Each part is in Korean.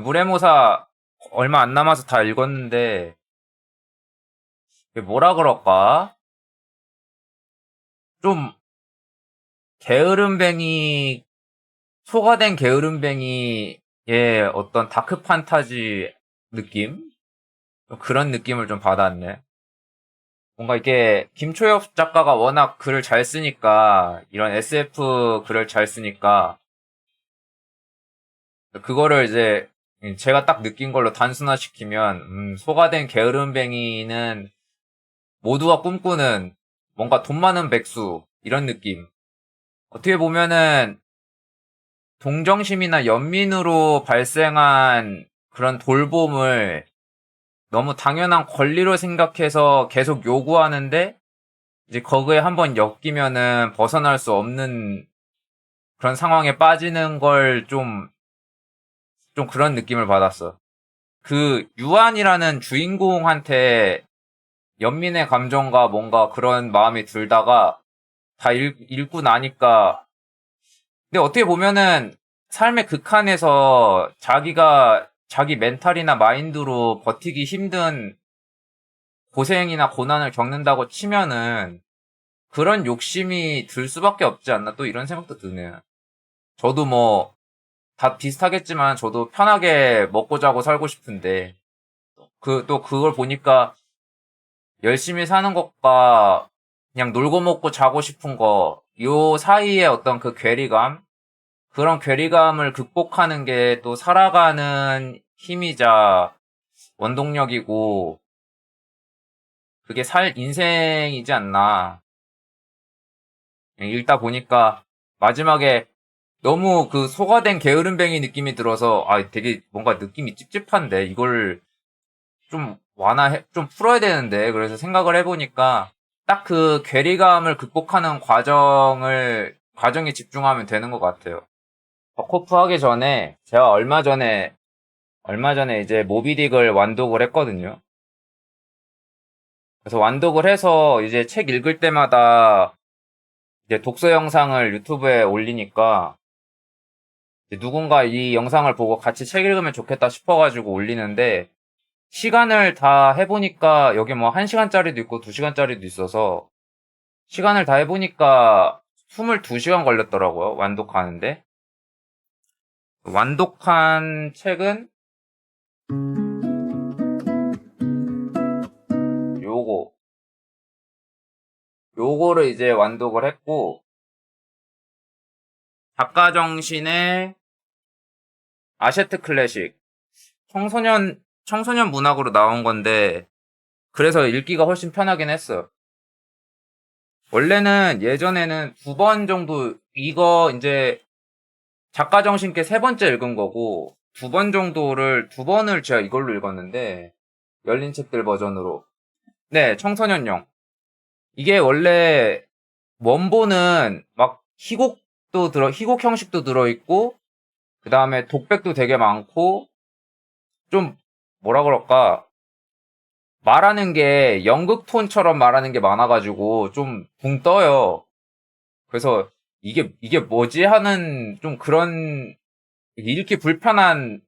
무레모사 얼마 안 남아서 다 읽었는데 뭐라 그럴까? 좀 게으름뱅이 소가된 게으름뱅이의 어떤 다크 판타지 느낌? 좀 그런 느낌을 좀 받았네. 뭔가 이게 김초엽 작가가 워낙 글을 잘 쓰니까 이런 SF 글을 잘 쓰니까 그거를 이제 제가 딱 느낀 걸로 단순화시키면 음, 소가된 게으름뱅이는 모두가 꿈꾸는 뭔가 돈 많은 백수 이런 느낌. 어떻게 보면은 동정심이나 연민으로 발생한 그런 돌봄을 너무 당연한 권리로 생각해서 계속 요구하는데 이제 거기에 한번 엮이면은 벗어날 수 없는 그런 상황에 빠지는 걸 좀, 좀 그런 느낌을 받았어. 그 유한이라는 주인공한테 연민의 감정과 뭔가 그런 마음이 들다가 다 읽, 읽고 나니까 근데 어떻게 보면은 삶의 극한에서 자기가 자기 멘탈이나 마인드로 버티기 힘든 고생이나 고난을 겪는다고 치면은 그런 욕심이 들 수밖에 없지 않나 또 이런 생각도 드네요. 저도 뭐 다 비슷하겠지만 저도 편하게 먹고 자고 살고 싶은데 그 또 그걸 보니까 열심히 사는 것과 그냥 놀고 먹고 자고 싶은 거, 요 사이에 어떤 그 괴리감, 그런 괴리감을 극복하는 게 또 살아가는 힘이자 원동력이고, 그게 살 인생이지 않나. 읽다 보니까 마지막에 너무 그 소가된 게으름뱅이 느낌이 들어서, 아, 되게 뭔가 느낌이 찝찝한데, 이걸 좀 완화해, 좀 풀어야 되는데, 그래서 생각을 해보니까, 딱 그 괴리감을 극복하는 과정을, 과정에 집중하면 되는 것 같아요. 버코프 하기 전에, 제가 얼마 전에, 얼마 전에 이제 모비딕을 완독을 했거든요. 그래서 완독을 해서 이제 책 읽을 때마다 이제 독서 영상을 유튜브에 올리니까 누군가 이 영상을 보고 같이 책 읽으면 좋겠다 싶어가지고 올리는데 시간을 다 해보니까 여기 뭐 1시간짜리도 있고 2시간짜리도 있어서 시간을 다 해보니까 22시간 걸렸더라고요. 완독하는데. 완독한 책은 요거. 요거를 이제 완독을 했고 작가 정신의 아셰트 클래식. 청소년 청소년 문학으로 나온 건데 그래서 읽기가 훨씬 편하긴 했어요. 원래는 예전에는 두 번 정도 이거 이제 작가 정신께 세 번째 읽은 거고 두 번 정도를 두 번을 제가 이걸로 읽었는데 열린 책들 버전으로. 네 청소년용. 이게 원래 원본은 막 희곡도 들어 희곡 형식도 들어 있고 그 다음에 독백도 되게 많고 좀 뭐라 그럴까 말하는 게 연극 톤처럼 말하는 게 많아가지고 좀 붕 떠요. 그래서 이게 이게 뭐지 하는 좀 그런 읽기 불편한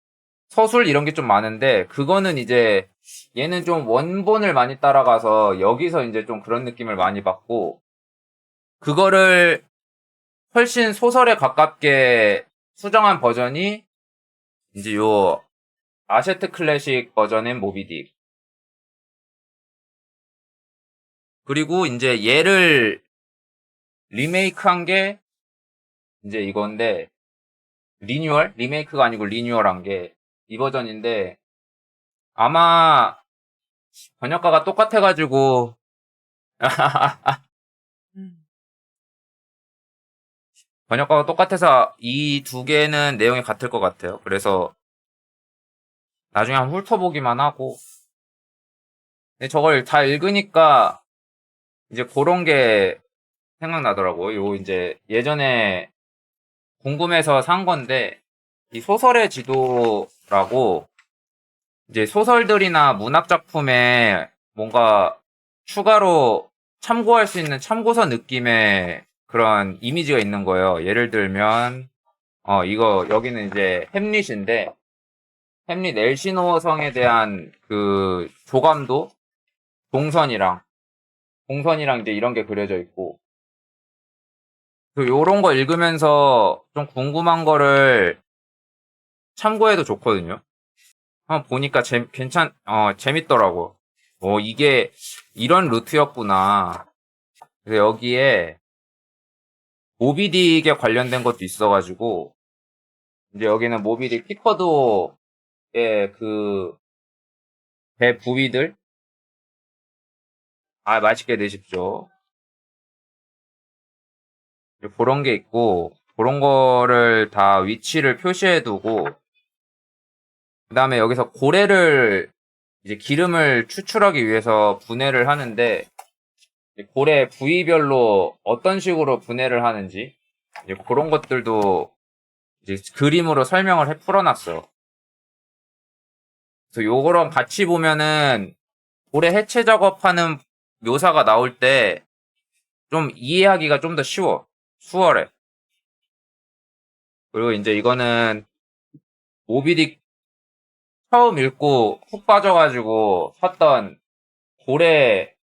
서술 이런 게 좀 많은데 그거는 이제 얘는 좀 원본을 많이 따라가서 여기서 이제 좀 그런 느낌을 많이 받고 그거를 훨씬 소설에 가깝게 수정한 버전이 이제 요 아셰트 클래식 버전인 모비딕. 그리고 이제 얘를 리메이크한 게 이제 이건데 리뉴얼? 리메이크가 아니고 리뉴얼한 게 이 버전인데 아마 번역가가 똑같아가지고 번역가가 똑같아서 이 두 개는 내용이 같을 것 같아요. 그래서 나중에 한번 훑어보기만 하고 근데 저걸 다 읽으니까 이제 그런 게 생각나더라고요. 요 이제 예전에 궁금해서 산 건데 이 소설의 지도라고 이제 소설들이나 문학 작품에 뭔가 추가로 참고할 수 있는 참고서 느낌의 그런 이미지가 있는 거예요. 예를 들면 어 이거 여기는 이제 햄릿인데 햄릿 엘시노성에 대한 그 조감도 동선이랑 동선이랑 이제 이런 게 그려져 있고 그 요런 거 읽으면서 좀 궁금한 거를 참고해도 좋거든요. 한번 보니까 재, 괜찮 어 재밌더라고. 어 이게 이런 루트였구나. 그래서 여기에 모비딕에 관련된 것도 있어가지고 이제 여기는 모비딕 피커도의 그배 부위들 아 맛있게 드십시오. 그런 게 있고 그런 거를 다 위치를 표시해두고 그 다음에 여기서 고래를 이제 기름을 추출하기 위해서 분해를 하는데 이제 고래 부위별로 어떤 식으로 분해를 하는지 이제 그런 것들도 이제 그림으로 설명을 해 풀어놨어요. 요거랑 같이 보면은 고래 해체 작업하는 묘사가 나올 때 좀 이해하기가 좀 더 쉬워. 수월해. 그리고 이제 이거는 모비딕 처음 읽고 푹 빠져가지고 샀던 고래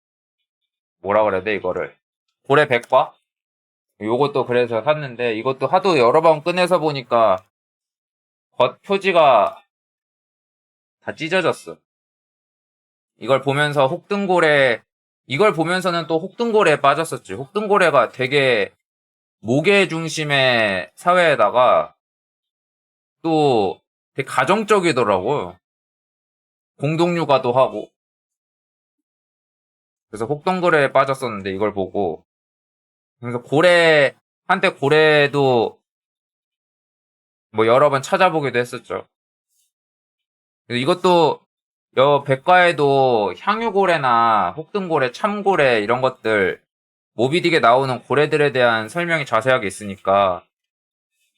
뭐라 그래야 돼 이거를 고래 백과 요것도 그래서 샀는데 이것도 하도 여러 번 꺼내서 보니까 겉 표지가 다 찢어졌어. 이걸 보면서 혹등고래 이걸 보면서는 또 혹등고래에 빠졌었지. 혹등고래가 되게 모계 중심의 사회에다가 또 되게 가정적이더라고요. 공동육아도 하고. 그래서 혹동거래에 빠졌었는데 이걸 보고. 그래서 고래, 한때 고래도 뭐 여러 번 찾아보기도 했었죠. 이것도 여 백과에도 향유고래나 혹등고래, 참고래 이런 것들 모비딕에 나오는 고래들에 대한 설명이 자세하게 있으니까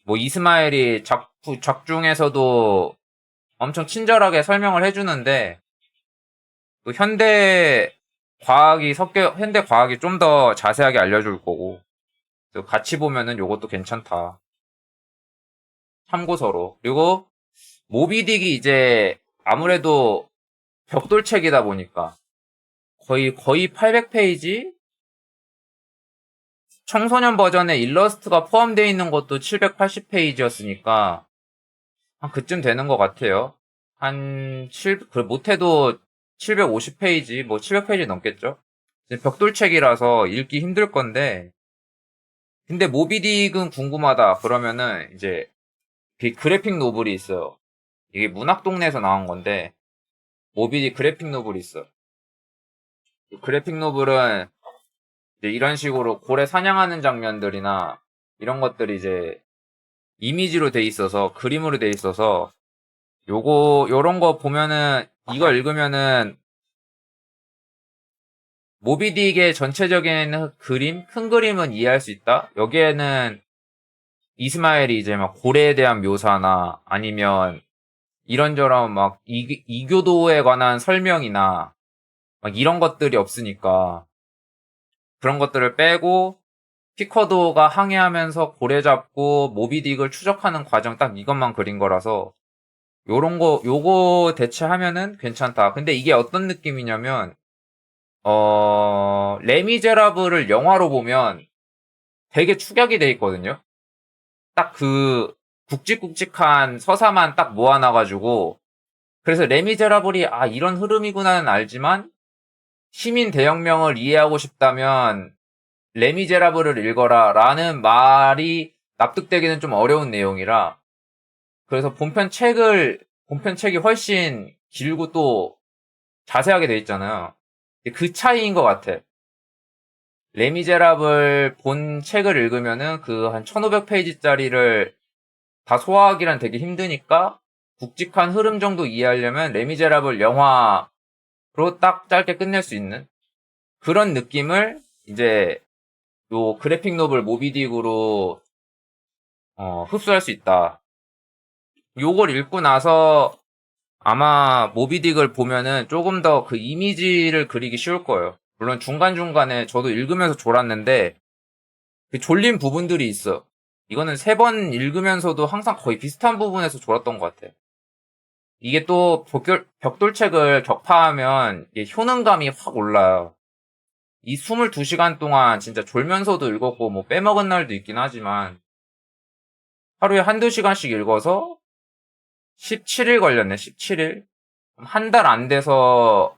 뭐 이스마엘이 작부, 작중에서도 엄청 친절하게 설명을 해주는데 또 현대 과학이 섞여 현대 과학이 좀 더 자세하게 알려줄 거고 또 같이 보면은 요것도 괜찮다. 참고서로 그리고 모비딕이 이제 아무래도 벽돌책이다 보니까 거의 거의 800페이지 청소년 버전에 일러스트가 포함되어 있는 것도 780페이지였으니까 한 그쯤 되는 것 같아요. 한 7, 그 못해도 750페이지, 뭐 700페이지 넘겠죠? 벽돌책이라서 읽기 힘들 건데, 근데 모비딕은 궁금하다. 그러면은 이제 그 그래픽 노블이 있어요. 이게 문학 동네에서 나온 건데, 모비딕 그래픽 노블이 있어. 그 그래픽 노블은 이런 식으로 고래 사냥하는 장면들이나 이런 것들이 이제 이미지로 돼 있어서 그림으로 돼 있어서 요거 요런 거 보면은 이거 읽으면은 모비딕의 전체적인 그림 큰 그림은 이해할 수 있다. 여기에는 이스마엘이 이제 막 고래에 대한 묘사나 아니면 이런저런 막 이, 이교도에 관한 설명이나 막 이런 것들이 없으니까 그런 것들을 빼고 피커도가 항해하면서 고래 잡고 모비딕을 추적하는 과정 딱 이것만 그린 거라서 요런 거 요거 대체하면은 괜찮다. 근데 이게 어떤 느낌이냐면 어 레미제라블을 영화로 보면 되게 축약이 돼 있거든요. 딱 그 굵직굵직한 서사만 딱 모아놔가지고 그래서 레미제라블이 아 이런 흐름이구나는 알지만 시민 대혁명을 이해하고 싶다면 레미제라블을 읽어라 라는 말이 납득되기는 좀 어려운 내용이라 그래서 본편 책을 본편 책이 훨씬 길고 또 자세하게 돼 있잖아요. 그 차이인 것 같아. 레미제라블 본 책을 읽으면은 그 한 1500페이지짜리를 다 소화하기란 되게 힘드니까 굵직한 흐름 정도 이해하려면 레미제라블 영화로 딱 짧게 끝낼 수 있는 그런 느낌을 이제 요 그래픽 노블 모비딕으로 어, 흡수할 수 있다. 요걸 읽고 나서 아마 모비딕을 보면은 조금 더 그 이미지를 그리기 쉬울 거예요. 물론 중간중간에 저도 읽으면서 졸았는데 그 졸린 부분들이 있어. 이거는 세 번 읽으면서도 항상 거의 비슷한 부분에서 졸았던 것 같아. 이게 또 벽돌, 벽돌책을 격파하면 효능감이 확 올라요. 이 22시간 동안 진짜 졸면서도 읽었고 뭐 빼먹은 날도 있긴 하지만 하루에 한두 시간씩 읽어서 17일 걸렸네, 17일. 한 달 안 돼서,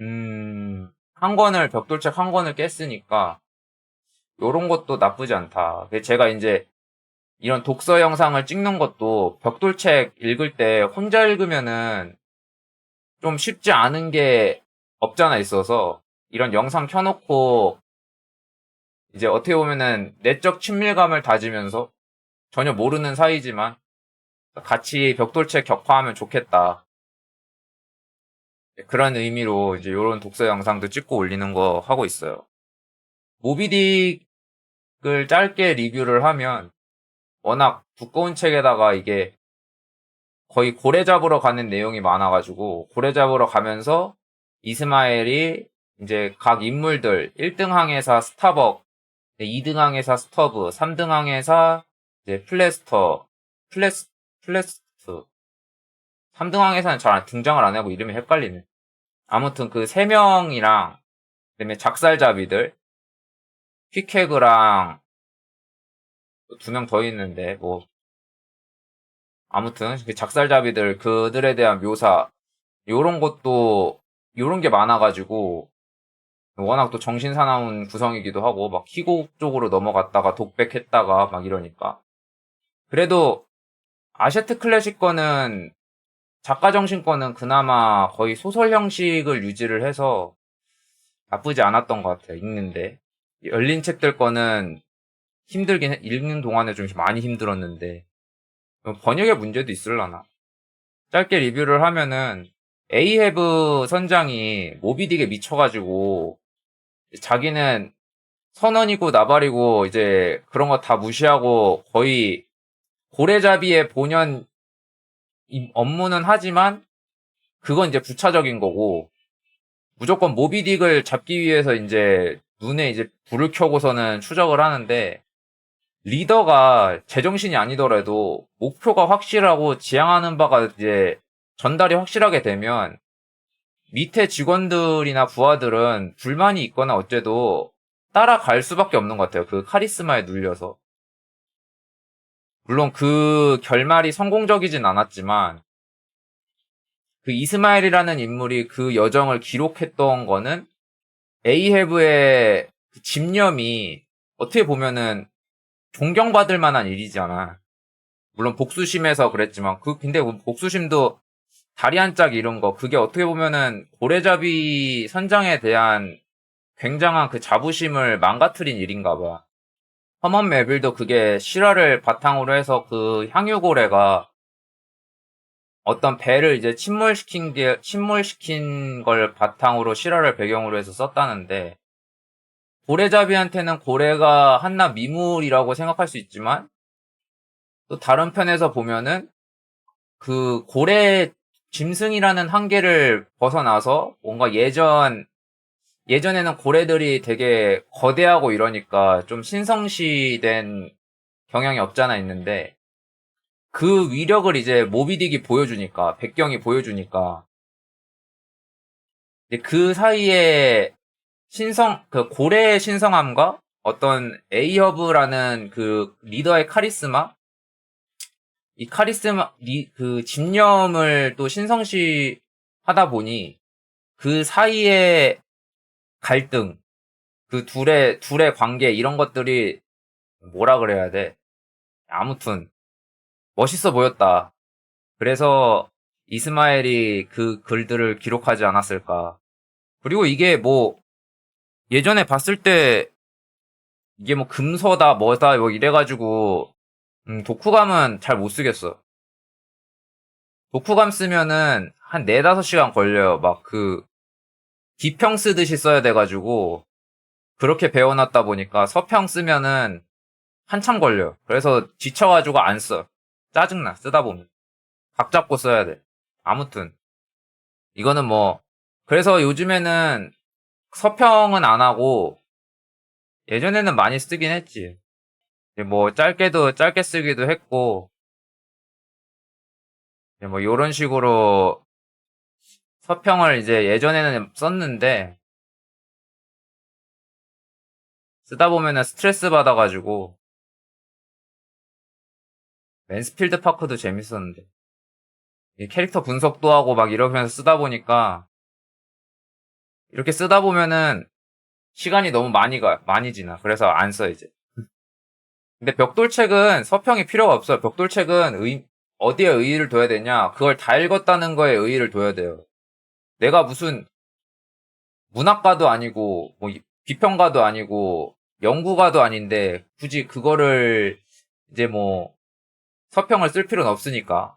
음, 한 권을, 벽돌책 한 권을 깼으니까, 요런 것도 나쁘지 않다. 제가 이제, 이런 독서 영상을 찍는 것도 벽돌책 읽을 때 혼자 읽으면은 좀 쉽지 않은 게 없잖아 있어서, 이런 영상 켜놓고, 이제 어떻게 보면은 내적 친밀감을 다지면서 전혀 모르는 사이지만 같이 벽돌책 격파하면 좋겠다. 그런 의미로 이제 이런 독서 영상도 찍고 올리는 거 하고 있어요. 모비딕을 짧게 리뷰를 하면 워낙 두꺼운 책에다가 이게 거의 고래 잡으러 가는 내용이 많아가지고 고래 잡으러 가면서 이스마엘이 이제 각 인물들 1등 항해사 스타벅, 2등 항해사 스터브, 3등 항해사 이제 플레스터, 플레스, 플레스트. 3등 항해사는 잘 등장을 안 하고 이름이 헷갈리네. 아무튼 그 세 명이랑, 그다음에 작살잡이들, 퀴케그랑 두 명 더 있는데, 뭐, 아무튼 그 작살잡이들 그들에 대한 묘사, 요런 것도, 요런 게 많아가지고, 워낙 또 정신 사나운 구성이기도 하고, 막 희곡 쪽으로 넘어갔다가 독백했다가 막 이러니까. 그래도 아세트 클래식 거는 작가 정신 거는 그나마 거의 소설 형식을 유지를 해서 나쁘지 않았던 것 같아요. 읽는데 열린 책들 거는 힘들긴 해. 읽는 동안에 좀 많이 힘들었는데 번역의 문제도 있을라나. 짧게 리뷰를 하면은 에이헤브 선장이 모비딕에 미쳐가지고 자기는 선원이고 나발이고 이제 그런 거 다 무시하고 거의 고래잡이의 본연 업무는 하지만 그건 이제 부차적인 거고 무조건 모비딕을 잡기 위해서 이제 눈에 이제 불을 켜고서는 추적을 하는데 리더가 제정신이 아니더라도 목표가 확실하고 지향하는 바가 이제 전달이 확실하게 되면 밑에 직원들이나 부하들은 불만이 있거나 어째도 따라갈 수밖에 없는 것 같아요. 그 카리스마에 눌려서. 물론 그 결말이 성공적이진 않았지만 그 이스마엘이라는 인물이 그 여정을 기록했던 거는 에이헤브의 그 집념이 어떻게 보면은 존경받을 만한 일이잖아. 물론 복수심에서 그랬지만 그 근데 복수심도 다리 한 짝 이런 거 그게 어떻게 보면은 고래잡이 선장에 대한 굉장한 그 자부심을 망가뜨린 일인가 봐. 허먼 메빌도 그게 실화를 바탕으로 해서 그 향유고래가 어떤 배를 이제 침몰시킨 게, 침몰시킨 걸 바탕으로 실화를 배경으로 해서 썼다는데, 고래잡이한테는 고래가 한낱 미물이라고 생각할 수 있지만, 또 다른 편에서 보면은, 그 고래 짐승이라는 한계를 벗어나서 뭔가 예전 예전에는 고래들이 되게 거대하고 이러니까 좀 신성시된 경향이 없잖아 있는데 그 위력을 이제 모비딕이 보여주니까 백경이 보여주니까. 그 사이에 신성 그 고래의 신성함과 어떤 에이허브라는 그 리더의 카리스마? 이 카리스마 리, 그 집념을 또 신성시 하다 보니 그 사이에 갈등, 그 둘의, 둘의 관계, 이런 것들이 뭐라 그래야 돼. 아무튼, 멋있어 보였다. 그래서 이스마엘이 그 글들을 기록하지 않았을까. 그리고 이게 뭐, 예전에 봤을 때, 이게 뭐 금서다, 뭐다, 뭐 이래가지고, 음, 독후감은 잘 못 쓰겠어. 독후감 쓰면은 한 4, 5시간 걸려요. 막 그, 비평 쓰듯이 써야 돼가지고 그렇게 배워놨다 보니까 서평 쓰면은 한참 걸려. 그래서 지쳐가지고 안 써. 짜증나 쓰다 보면 각 잡고 써야 돼. 아무튼 이거는 뭐 그래서 요즘에는 서평은 안 하고 예전에는 많이 쓰긴 했지. 뭐 짧게도 짧게 쓰기도 했고 네, 뭐 이런 식으로 서평을 이제 예전에는 썼는데 쓰다 보면은 스트레스 받아가지고 맨스필드 파크도 재밌었는데. 이 캐릭터 분석도 하고 막 이러면서 쓰다 보니까 이렇게 쓰다 보면은 시간이 너무 많이 가 많이 지나. 그래서 안 써 이제. 근데 벽돌책은 서평이 필요가 없어요. 벽돌책은 의- 어디에 의의를 둬야 되냐. 그걸 다 읽었다는 거에 의의를 둬야 돼요 내가 무슨 문학가도 아니고 뭐 비평가도 아니고 연구가도 아닌데 굳이 그거를 이제 뭐 서평을 쓸 필요는 없으니까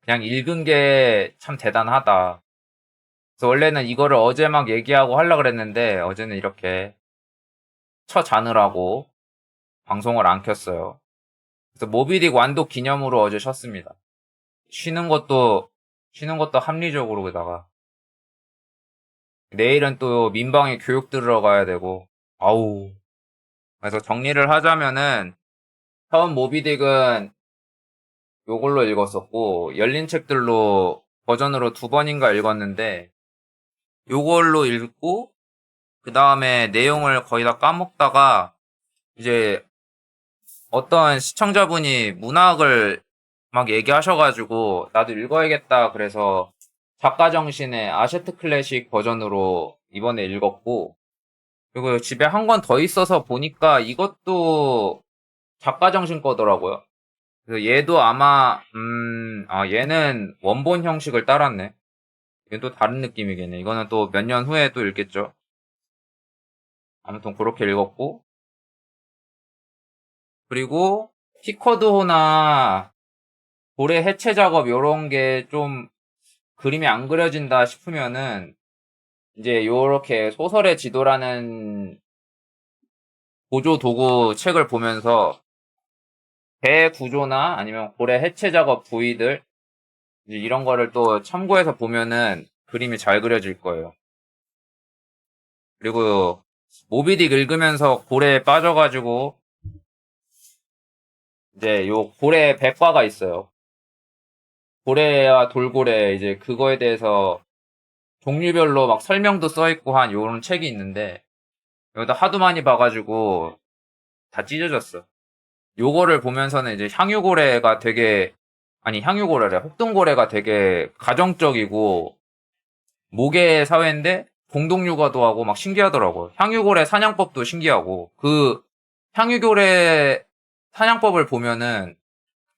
그냥 읽은 게 참 대단하다. 그래서 원래는 이거를 어제 막 얘기하고 하려 그랬는데 어제는 이렇게 쳐 자느라고 방송을 안 켰어요. 그래서 모비딕 완독 기념으로 어제 쉬었습니다. 쉬는 것도 쉬는 것도 합리적으로다가. 내일은 또 민방위 교육 들으러 가야 되고. 아우. 그래서 정리를 하자면은 처음 모비딕은 요걸로 읽었었고 열린 책들로 버전으로 두 번인가 읽었는데 요걸로 읽고 그 다음에 내용을 거의 다 까먹다가 이제 어떤 시청자분이 문학을 막 얘기하셔가지고 나도 읽어야겠다 그래서 작가 정신의 아세트 클래식 버전으로 이번에 읽었고 그리고 집에 한 권 더 있어서 보니까 이것도 작가 정신 거더라고요. 그래서 얘도 아마 음, 아 얘는 원본 형식을 따랐네. 이건 또 다른 느낌이겠네. 이거는 또 몇 년 후에 또 읽겠죠. 아무튼 그렇게 읽었고 그리고 피커드호나 고래 해체 작업 요런 게 좀 그림이 안 그려진다 싶으면은 이제 요렇게 소설의 지도라는 보조 도구 책을 보면서 배 구조나 아니면 고래 해체 작업 부위들 이런 거를 또 참고해서 보면은 그림이 잘 그려질 거예요. 그리고 모비딕 읽으면서 고래에 빠져가지고 이제 요 고래 백과가 있어요. 고래와 돌고래 이제 그거에 대해서 종류별로 막 설명도 써 있고 한 요런 책이 있는데 여기다 하도 많이 봐가지고 다 찢어졌어. 요거를 보면서는 이제 향유고래가 되게 아니 향유고래래 혹등고래가 되게 가정적이고 모계 사회인데 공동육아도 하고 막 신기하더라고요. 향유고래 사냥법도 신기하고 그 향유고래 사냥법을 보면은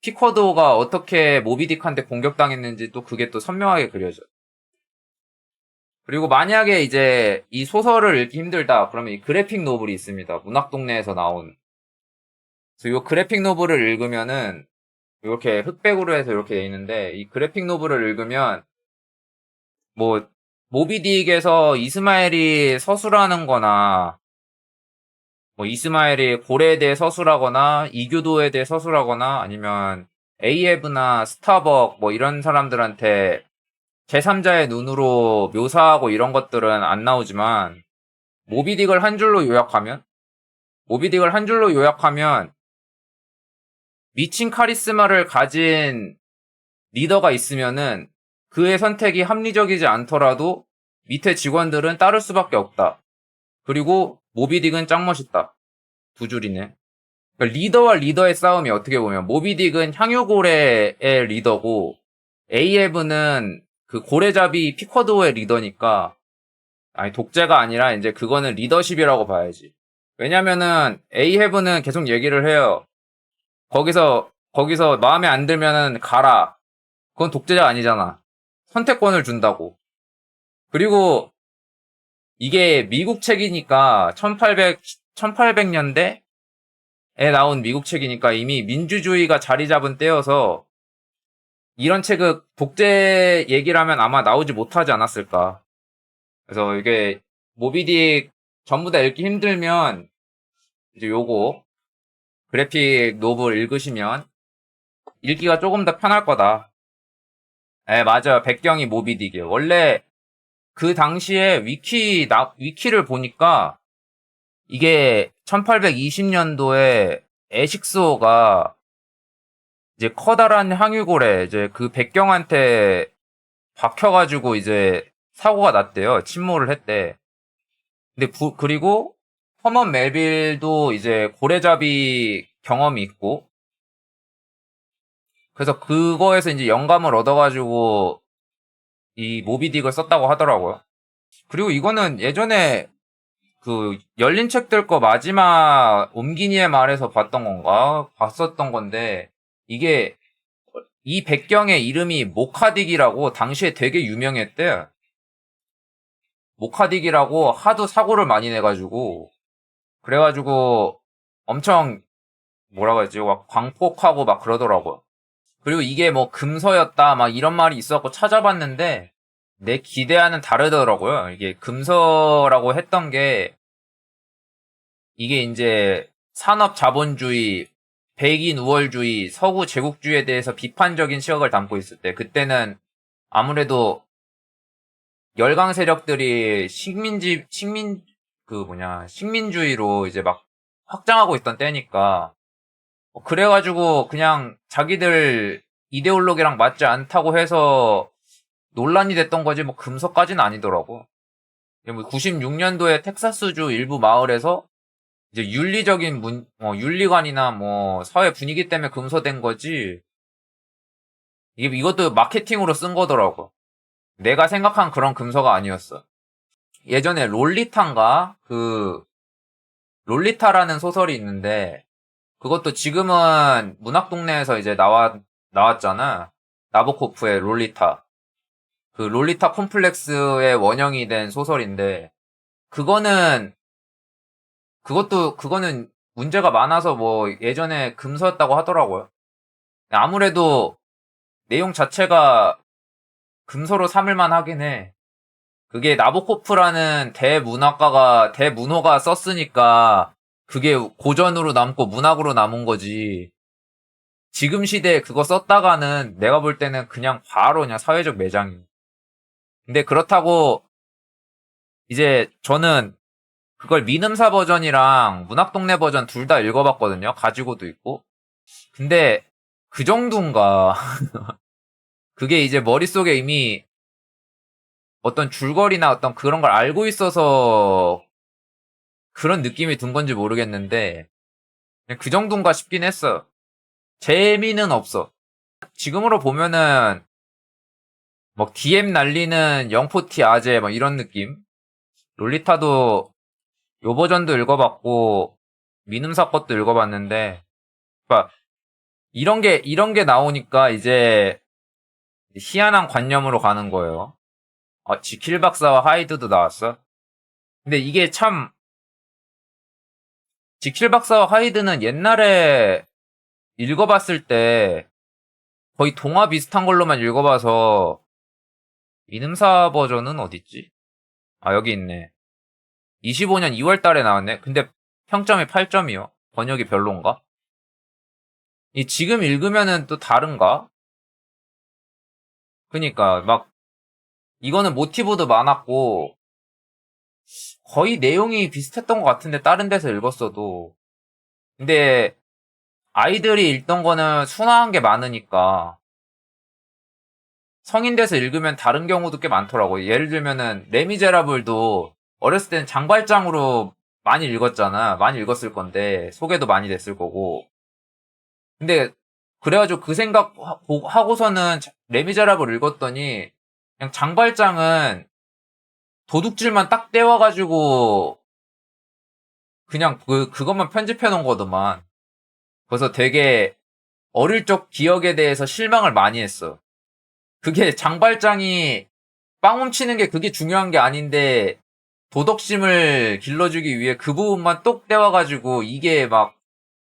피커드가 어떻게 모비딕한테 공격당했는지 또 그게 또 선명하게 그려져. 그리고 만약에 이제 이 소설을 읽기 힘들다 그러면 이 그래픽 노블이 있습니다. 문학 동네에서 나온. 그래서 이 그래픽 노블을 읽으면은 이렇게 흑백으로 해서 이렇게 돼 있는데 이 그래픽 노블을 읽으면 뭐 모비딕에서 이스마엘이 서술하는 거나 뭐 이스마엘이 고래에 대해 서술하거나 이교도에 대해 서술하거나 아니면 에이에브나 스타벅 뭐 이런 사람들한테 제3자의 눈으로 묘사하고 이런 것들은 안 나오지만 모비딕을 한 줄로 요약하면 모비딕을 한 줄로 요약하면 미친 카리스마를 가진 리더가 있으면은 그의 선택이 합리적이지 않더라도 밑에 직원들은 따를 수밖에 없다. 그리고 모비딕은 짱 멋있다. 두 줄이네. 그러니까 리더와 리더의 싸움이 어떻게 보면 모비딕은 향유고래의 리더고 에이에브는 그 고래잡이 피커드의 리더니까 아니 독재가 아니라 이제 그거는 리더십이라고 봐야지. 왜냐면은 에이헤브는 계속 얘기를 해요. 거기서 거기서 마음에 안 들면은 가라. 그건 독재자 아니잖아. 선택권을 준다고. 그리고 이게 미국 책이니까 1800 1800년대에 나온 미국 책이니까 이미 민주주의가 자리 잡은 때여서 이런 책을 독재 얘기를 하면 아마 나오지 못하지 않았을까. 그래서 이게 모비딕 전부 다 읽기 힘들면 이제 요거 그래픽 노블 읽으시면 읽기가 조금 더 편할 거다. 예, 맞아요. 백경이 모비딕이에요. 원래 그 당시에 위키 나 위키를 보니까 이게 1820년도에 에식스호가 이제 커다란 항유골에 이제 그 백경한테 박혀가지고 이제 사고가 났대요. 침몰을 했대. 근데 부- 그리고 허먼 멜빌도 이제 고래잡이 경험이 있고 그래서 그거에서 이제 영감을 얻어가지고 이 모비딕을 썼다고 하더라고요. 그리고 이거는 예전에 그 열린 책들 거 마지막 옴기니의 말에서 봤던 건가 봤었던 건데 이게 이 백경의 이름이 모카딕이라고 당시에 되게 유명했대. 모카딕이라고 하도 사고를 많이 내가지고 그래가지고 엄청 뭐라고 하지 막 광폭하고 막 그러더라고요. 그리고 이게 뭐 금서였다 막 이런 말이 있었고 찾아봤는데 내 기대와는 다르더라고요. 이게 금서라고 했던 게 이게 이제 산업 자본주의, 백인 우월주의, 서구 제국주의에 대해서 비판적인 시각을 담고 있을 때 그때는 아무래도 열강 세력들이 식민지 식민 그 뭐냐 식민주의로 이제 막 확장하고 있던 때니까 어, 그래가지고 그냥 자기들 이데올로기랑 맞지 않다고 해서 논란이 됐던 거지 뭐 금서까지는 아니더라고. 뭐 96년도에 텍사스주 일부 마을에서 이제 윤리적인 문, 어, 윤리관이나 뭐 사회 분위기 때문에 금서된 거지. 이게 이것도 마케팅으로 쓴 거더라고. 내가 생각한 그런 금서가 아니었어. 예전에 롤리타인가 그 롤리타라는 소설이 있는데 그것도 지금은 문학동네에서 이제 나왔 나왔잖아. 나보코프의 롤리타. 그 롤리타 콤플렉스의 원형이 된 소설인데 그거는 그것도 그거는 문제가 많아서 뭐 예전에 금서였다고 하더라고요. 아무래도 내용 자체가 금서로 삼을만 하긴 해. 그게 나보코프라는 대문학가가 대문호가 썼으니까 그게 고전으로 남고 문학으로 남은 거지. 지금 시대에 그거 썼다가는 내가 볼 때는 그냥 바로 그냥 사회적 매장이. 근데 그렇다고 이제 저는 그걸 미음사 버전이랑 문학동네 버전 둘 다 읽어봤거든요. 가지고도 있고. 근데 그 정도인가. 그게 이제 머릿속에 이미 어떤 줄거리나 어떤 그런 걸 알고 있어서 그런 느낌이 든 건지 모르겠는데 그 정도인가 싶긴 했어. 재미는 없어. 지금으로 보면은 뭐 DM 날리는 영포티 아재 막 이런 느낌. 롤리타도 요 버전도 읽어봤고 민음사 것도 읽어봤는데 그러니까 이런 게 이런 게 나오니까 이제 희한한 관념으로 가는 거예요. 아, 지킬 박사와 하이드도 나왔어. 근데 이게 참 지킬 박사와 하이드는 옛날에 읽어봤을 때 거의 동화 비슷한 걸로만 읽어봐서 이음사 버전은 어딨지? 아 여기 있네. 25년 2월 달에 나왔네. 근데 평점이 8점이요. 번역이 별론가? 이 지금 읽으면은 또 다른가? 그니까 막 이거는 모티브도 많았고 거의 내용이 비슷했던 것 같은데 다른 데서 읽었어도 근데 아이들이 읽던 거는 순화한 게 많으니까 성인 돼서 읽으면 다른 경우도 꽤 많더라고요. 예를 들면은 레미제라블도 어렸을 때는 장발장으로 많이 읽었잖아. 많이 읽었을 건데 소개도 많이 됐을 거고. 근데 그래가지고 그 생각 하- 하고서는 레미제라블 읽었더니 그냥 장발장은 도둑질만 딱 떼와가지고 그냥 그 그것만 편집해 놓은 거더만. 그래서 되게 어릴 적 기억에 대해서 실망을 많이 했어. 그게 장발장이 빵 훔치는 게 그게 중요한 게 아닌데 도덕심을 길러주기 위해 그 부분만 똑 떼와가지고 이게 막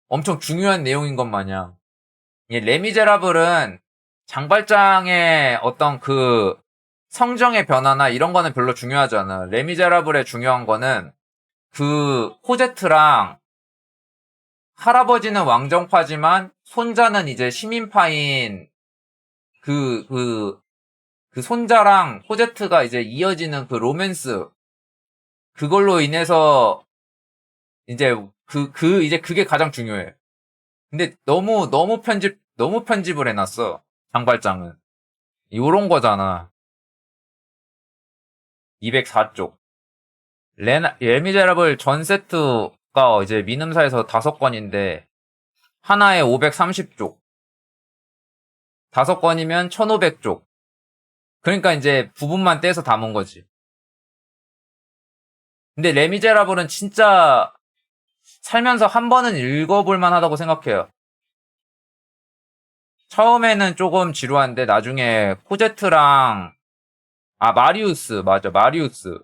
엄청 중요한 내용인 것 마냥. 이 레미제라블은 장발장의 어떤 그 성정의 변화나 이런 거는 별로 중요하지 않아. 레미제라블의 중요한 거는 그 코제트랑 할아버지는 왕정파지만 손자는 이제 시민파인 그, 그, 그 손자랑 호제트가 이제 이어지는 그 로맨스. 그걸로 인해서 이제 그, 그, 이제 그게 가장 중요해. 근데 너무, 너무 편집, 너무 편집을 해놨어. 장발장은. 요런 거잖아. 204쪽. 레나, 레미제라블 전 세트가 이제 미음사에서 다섯 건인데, 하나에 530쪽. 다섯 건이면 1500쪽. 그러니까 이제 부분만 떼서 담은 거지. 근데 레미제라블은 진짜 살면서 한 번은 읽어볼 만하다고 생각해요. 처음에는 조금 지루한데 나중에 코제트랑 아 마리우스. 맞아 마리우스.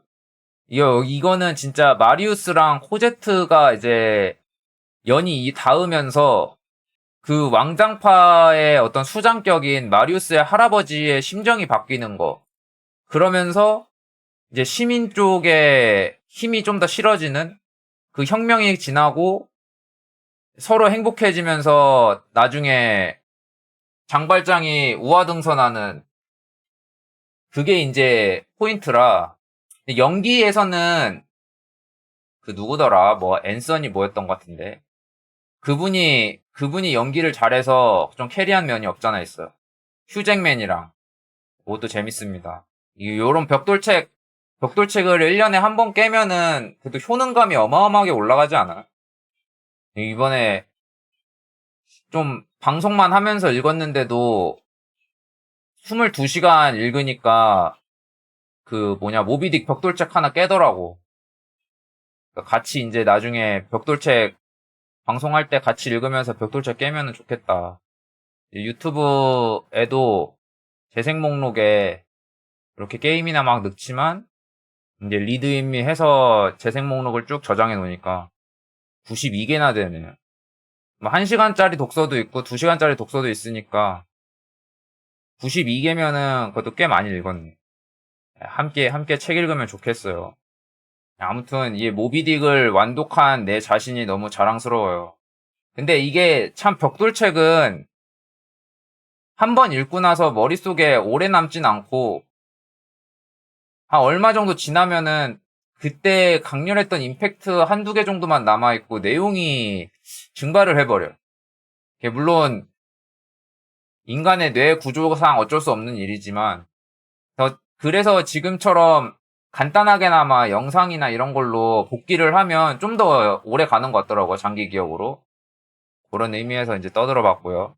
이거 이거는 진짜 마리우스랑 코제트가 이제 연이 이- 닿으면서 그 왕장파의 어떤 수장격인 마리우스의 할아버지의 심정이 바뀌는 거. 그러면서 이제 시민 쪽에 힘이 좀 더 실어지는 그 혁명이 지나고 서로 행복해지면서 나중에 장발장이 우화등선하는 그게 이제 포인트라 연기에서는 그 누구더라? 뭐 앤서니 뭐였던 것 같은데. 그분이 그분이 연기를 잘해서 좀 캐리한 면이 없잖아 있어요. 휴잭맨이랑. 그것도 재밌습니다. 이 요런 벽돌책 벽돌책을 1년에 한 번 깨면은 그래도 효능감이 어마어마하게 올라가지 않아? 이번에 좀 방송만 하면서 읽었는데도 22시간 읽으니까 그 뭐냐 모비딕 벽돌책 하나 깨더라고. 그러니까 같이 이제 나중에 벽돌책 방송할 때 같이 읽으면서 벽돌책 깨면은 좋겠다. 유튜브에도 재생 목록에 이렇게 게임이나 막 넣지만 이제 리드인미 해서 재생 목록을 쭉 저장해 놓으니까 92개나 되네. 뭐 1시간짜리 독서도 있고 2시간짜리 독서도 있으니까 92개면은 그것도 꽤 많이 읽었네. 함께 함께 책 읽으면 좋겠어요. 아무튼 이 모비딕을 완독한 내 자신이 너무 자랑스러워요. 근데 이게 참 벽돌책은 한 번 읽고 나서 머릿속에 오래 남진 않고 한 얼마 정도 지나면은 그때 강렬했던 임팩트 한두 개 정도만 남아있고 내용이 증발을 해버려요. 물론 인간의 뇌 구조상 어쩔 수 없는 일이지만 더- 그래서 지금처럼 간단하게나마 영상이나 이런 걸로 복귀를 하면 좀 더 오래 가는 것 같더라고요. 장기 기억으로. 그런 의미에서 이제 떠들어 봤고요.